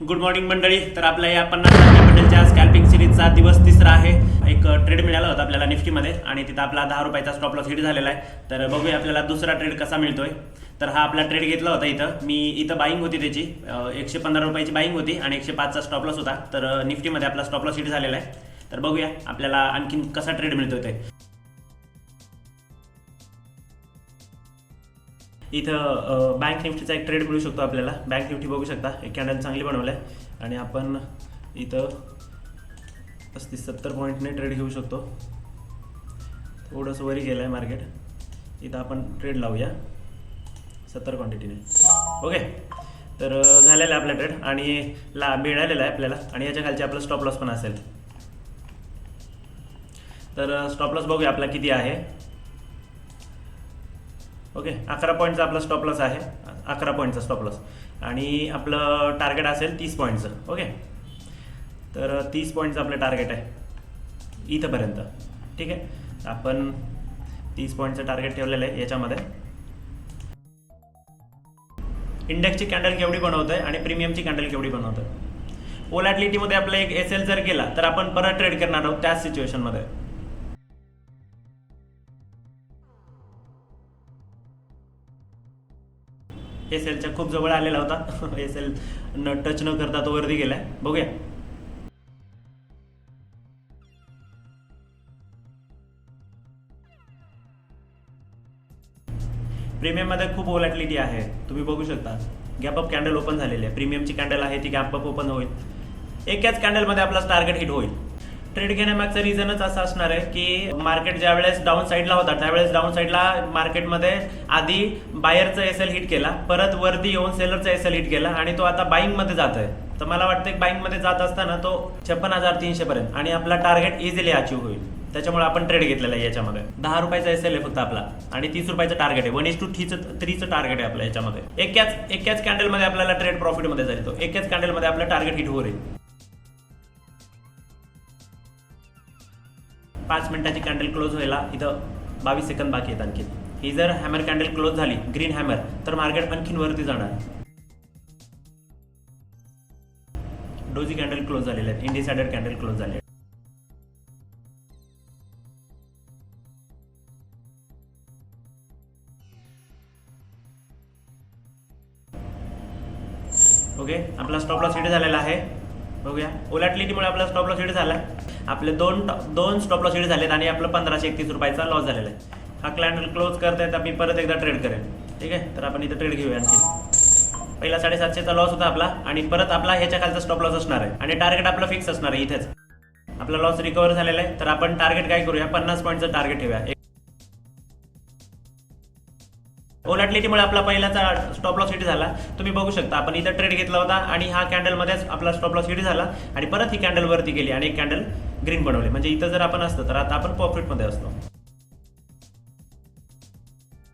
Good morning मंडळी. तर आपल्या या पन्नास मंडळच्या स्कॅल्पिंग सिरीजचा दिवस तिसरा आहे. एक uh, ट्रेड मिळाला होता आपल्याला निफ्टीमध्ये आणि तिथं आपला दहा रुपयाचा स्टॉप लॉस हिट झालेला आहे. तर बघूया आपल्याला दुसरा ट्रेड कसा मिळतोय. तर हा आपला ट्रेड घेतला होता इथं. मी इथं बाईंग होती त्याची. Uh, एकशे पंधरा रुपयाची बाईंग होती आणि एकशे पाचचा स्टॉप लॉस होता. तर uh, निफ्टीमध्ये आपला स्टॉप लॉस हिट झालेला आहे. तर बघूया आपल्याला आणखीन कसा ट्रेड मिळतोय ते. इथं बँक निफ्टीचा एक ट्रेड मिळू शकतो आपल्याला. बँक निफ्टी बघू शकता. एक कॅन्डल चांगली बनवलं आहे आणि आपण इथं पस्तीस सत्तर पॉईंटने ट्रेड घेऊ शकतो. थोडंसं वरी गेलं आहे मार्केट इथं आपण ट्रेड लावूया. सत्तर क्वांटिटीने ओके तर झालेला आहे आपला ट्रेड आणि ला मिळालेला आहे आपल्याला. आणि याच्या खालची आपलं स्टॉप लॉस पण असेल. तर स्टॉप लॉस बघूया आपला किती आहे. ओके अकरा पॉईंटचा आपला स्टॉप लॉस आहे. अकरा पॉईंटचा स्टॉप लॉस आणि आपलं टार्गेट असेल तीस पॉईंटचं ओके? तर तीस पॉईंटचं आपलं टार्गेट आहे. इथंपर्यंत ठीक आहे? आपण तीस पॉईंटचं टार्गेट ठेवलेलं आहे याच्यामध्ये. इंडेक्सची कॅन्डल केवढी बनवत आहे आणि प्रीमियमची कॅन्डल केवढी बनवत आहे ओलॅटिलिटीमध्ये आपला एक एस एल जर केला तर आपण परत ट्रेड करणार आहोत त्याच सिच्युएशनमध्ये एस एलच्या खूप जवळ आलेला होता. एस एल न टच न करता तो वरती गेलाय. बघूया. प्रीमियममध्ये खूप ओलॅटिलिटी आहे. तुम्ही बघू शकता. गॅप अप कॅन्डल ओपन झालेली आहे. प्रीमियमची कॅन्डल आहे ती गॅप अप ओपन होईल. एकाच कॅन्डलमध्ये आपला टार्गेट हिट होईल. ट्रेड घेण्यामागचं रिझनच असं असणार आहे की मार्केट ज्या वेळेस डाऊन साईडला होता त्यावेळेस डाऊन साईडला मार्केटमध्ये आधी बायरचं एस एल हिट केला परत वरती येऊन सेलरचा एस एल हिट केला आणि तो आता बाईंगमध्ये जात आहे. तर मला वाटतं की बाईंगमध्ये जात असताना तो छप्पन हजार तीनशे पर्यंत आणि आपला टार्गेट इझिली अचीव होईल. त्याच्यामुळे आपण ट्रेड घेतलेला आहे याच्यामध्ये. दहा रुपयाचा एस एल आहे फक्त आपला आणि तीस रुपयाचं टार्गेट आहे. वन इज टू थ्रीचं थ्रीचं टार्गेट आहे आपल्या याच्यामध्ये. एकाच एकाच कॅन्डलमध्ये आपल्याला ट्रेड प्रॉफिटमध्ये जाईल तो. एकाच कॅन्डलमध्ये आपलं टार्गेट हिट होईल पाच मिनिटाची कॅन्डल क्लोज व्हायला इथं बावीस सेकंद बाकी आहेत आणखी ही जर हॅमर कॅन्डल क्लोज झाली ग्रीन हॅमर तर मार्केट आणखीन वरती जाणार. डोजी कॅन्डल क्लोज झालेले आहेत इंडिसायडेड कॅन्डल क्लोज झाले आहेत. ओके आपला स्टॉप लॉस हिट झालेला आहे. बघूया. ओलॅटिलिटीमुळे आपला स्टॉप लॉस हिट झाला. आपले दोन दोन स्टॉप लॉस हिट झालेत आणि आपलं पंधराशे एकतीस रुपयाचा लॉस झालेला आहे. हा क्लायंट क्लोज करतायत मी परत एकदा ट्रेड करेन. ठीक आहे? तर आपण इथं ट्रेड घेऊया आणखी. पहिला साडेसातशेचा लॉस होता आपला आणि परत आपला ह्याच्या खालचा स्टॉप लॉस असणार आहे. आणि टार्गेट आपलं फिक्स असणार आहे इथेच. आपला लॉस रिकवर झालेला आहे. तर आपण टार्गेट काय करूया? पन्नास पॉईंटचं टार्गेट ठेवूया. ओलाटलिटीमुळे आपला पहिल्याचा स्टॉप लॉस हिट झाला. तुम्ही बघू शकता आपण इथं ट्रेड घेतला होता आणि हा कॅन्डलमध्येच आपला स्टॉप लॉस हिट झाला आणि परत ही कॅन्डल वरती गेली आणि एक कॅन्डल ग्रीन बनवले. म्हणजे इथं जर आपण असतं तर आता आपण प्रॉफिटमध्ये असतो.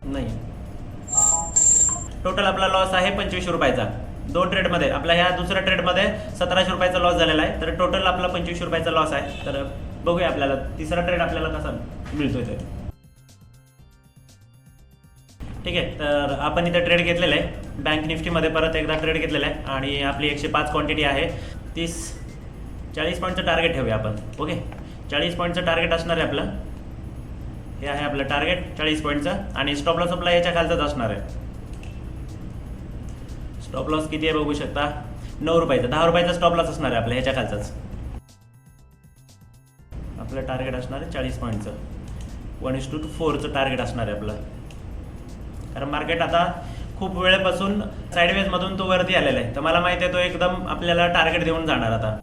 नाही. टोटल आपला लॉस आहे पंचवीसशे रुपयाचा. दोन ट्रेडमध्ये आपल्या ह्या दुसऱ्या ट्रेडमध्ये सतराशे रुपयाचा लॉस झालेला आहे. तर टोटल आपला पंचवीसशे रुपयाचा लॉस आहे. तर बघूया आपल्याला. तिसरा ट्रेड आपल्याला कसा मिळतोय ते. ठीक आहे. तर आपण इथे ट्रेड घेतलेला आहे. बँक निफ्टीमध्ये परत एकदा ट्रेड घेतलेला आहे. आणि आपली एकशे पाच क्वांटिटी आहे. तीस चाळीस पॉईंटचं टार्गेट ठेवूया आपण. ओके चाळीस पॉईंटचं टार्गेट असणार आहे आपलं. हे आहे आपलं टार्गेट चाळीस पॉईंटचं आणि स्टॉप लॉस आपला याच्या खालचाच असणार आहे. स्टॉप लॉस किती आहे बघू शकता? नऊ रुपयाचा. दहा रुपयाचा स्टॉप लॉस असणार आहे आपल्या ह्याच्या खालचाच. आपलं टार्गेट असणार आहे चाळीस पॉईंटचं वन इस टू फोरचं टार्गेट असणार आहे आपलं. कारण मार्केट आता खूप वेळेपासून साईडवेजमधून तो वरती आलेला आहे. तर मला माहिती आहे तो एकदम आपल्याला टार्गेट देऊन जाणार आता.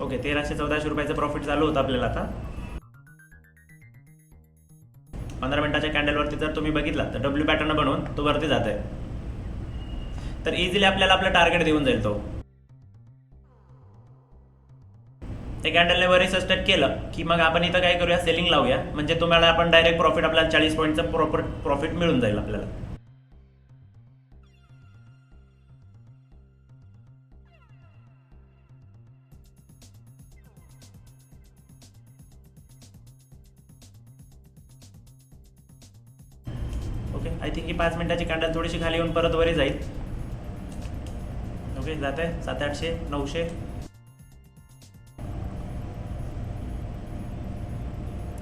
ओके तेराशे चौदाशे रुपयाचं प्रॉफिट चालू होतं आपल्याला आता. पंधरा मिनिटाच्या कॅन्डलवरती जर तुम्ही बघितला तर डब्ल्यू पॅटर्न बनवून तो वरती जात आहे तर इझिली आपल्याला आपलं टार्गेट देऊन जाईल तो. ते कॅन्डलने वरी सस्टेट केलं की मग आपण इथं काय करूया? सेलिंग लावूया. म्हणजे तुम्हाला आपण डायरेक्ट प्रॉफिट आपल्याला चाळीस पॉईंटचं प्रॉपर प्रॉफिट मिळून जाईल आपल्याला. ओके आय थिंक ही पाच मिनिटाची कॅन्डल थोडीशी खाली येऊन परत वरी जाईल. ओके जात? आहे सात आठशे नऊशे.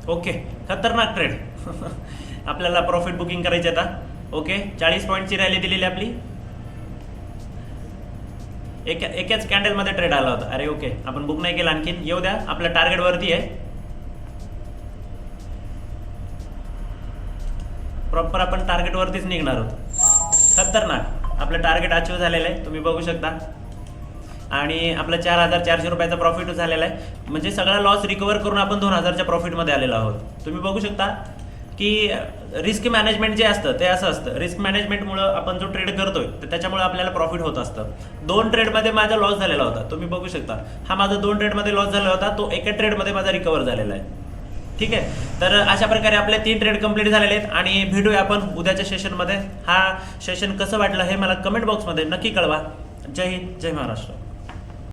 ओके खतरनाक ट्रेड आपल्याला प्रॉफिट बुकिंग करायची आता. ओके चाळीस पॉईंटची रॅली दिलेली आपली. एक एकाच कॅन्डलमध्ये ट्रेड आला होता. अरे ओके आपण बुक नाही केला आणखीन. येऊ द्या. आपल्या टार्गेट वरती आहे. प्रॉपर आपण टार्गेटवरतीच निघणार आहोत. खतरनाक. आपलं टार्गेट अचीव झालेलं आहे. तुम्ही बघू शकता. आणि आपलं चार हजार चारशे रुपयाचा प्रॉफिट झालेला आहे. म्हणजे सगळा लॉस रिकवर करून आपण दोन हजारच्या प्रॉफिटमध्ये आलेलो आहोत. तुम्ही बघू शकता की रिस्क मॅनेजमेंट जे असतं ते असं असतं. रिस्क मॅनेजमेंटमुळं आपण जो ट्रेड करतोय तर त्याच्यामुळे आपल्याला प्रॉफिट होत असतं. दोन ट्रेडमध्ये माझा लॉस झालेला होता. तुम्ही बघू शकता. हा माझा दोन ट्रेडमध्ये लॉस झाला होता. तो एका ट्रेडमध्ये माझा रिकवर झालेला आहे. ठीक आहे? तर अशा प्रकारे आपले तीन ट्रेड कंप्लीट झालेले आहेत आणि भेटूया आपण उद्याच्या सेशनमध्ये हा सेशन कसं वाटलं हे मला कमेंट बॉक्समध्ये नक्की कळवा. जय हिंद जय महाराष्ट्र.